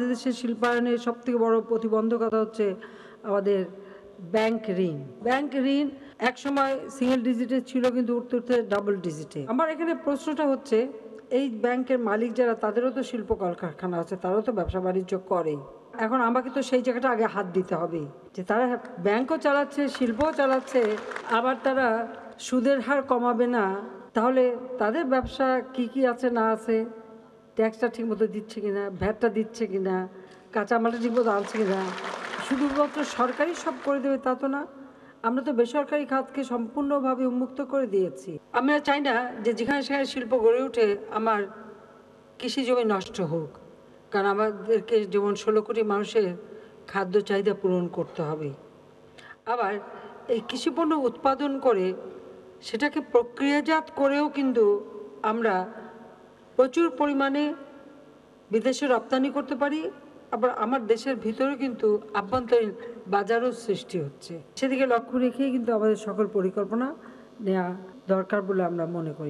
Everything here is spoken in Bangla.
আমাদের দেশের শিল্পায়নের সব থেকে বড় প্রতিবন্ধকতা হচ্ছে আমাদের ব্যাংক ঋণ। ব্যাংক ঋণ এক সময় সিঙ্গেল ডিজিটে ছিল কিন্তু উঠতে উঠতে ডাবল ডিজিটে। আমার এখানে প্রশ্নটা হচ্ছে, এই ব্যাংকের মালিক যারা তাদেরও তো শিল্প কলকারখানা আছে, তারাও তো ব্যবসা বাণিজ্য করে এখন আমাকে তো সেই জায়গাটা আগে হাত দিতে হবে যে তারা ব্যাংকও চালাচ্ছে, শিল্পও চালাচ্ছে, আবার তারা সুদের হার কমাবে না। তাহলে তাদের ব্যবসা কি কি আছে, না আছে? ট্যাক্সটা ঠিকমতো দিচ্ছে কিনা, ভ্যাটটা দিচ্ছে কিনা কাঁচামালটা ঠিকমতো আনছে কিনা, শুধুমাত্র সরকারি সব করে দেবে তা তো না। আমরা তো বেসরকারি খাতকে সম্পূর্ণভাবে উন্মুক্ত করে দিয়েছি। আমরা চাই না যে যেখানে সেখানে শিল্প গড়ে উঠে আমার কৃষি জমি নষ্ট হোক, কারণ আমাদেরকে যেমন ষোলো কোটি মানুষের খাদ্য চাহিদা পূরণ করতে হবে। আবার এই কৃষিপণ্য উৎপাদন করে সেটাকে প্রক্রিয়াজাত করেও কিন্তু আমরা প্রচুর পরিমাণে বিদেশে রপ্তানি করতে পারি, আবার আমার দেশের ভিতরে কিন্তু আভ্যন্তরীণ বাজারও সৃষ্টি হচ্ছে। সেদিকে লক্ষ্য রেখেই কিন্তু আমাদের সকল পরিকল্পনা নেওয়া দরকার বলে আমরা মনে করি।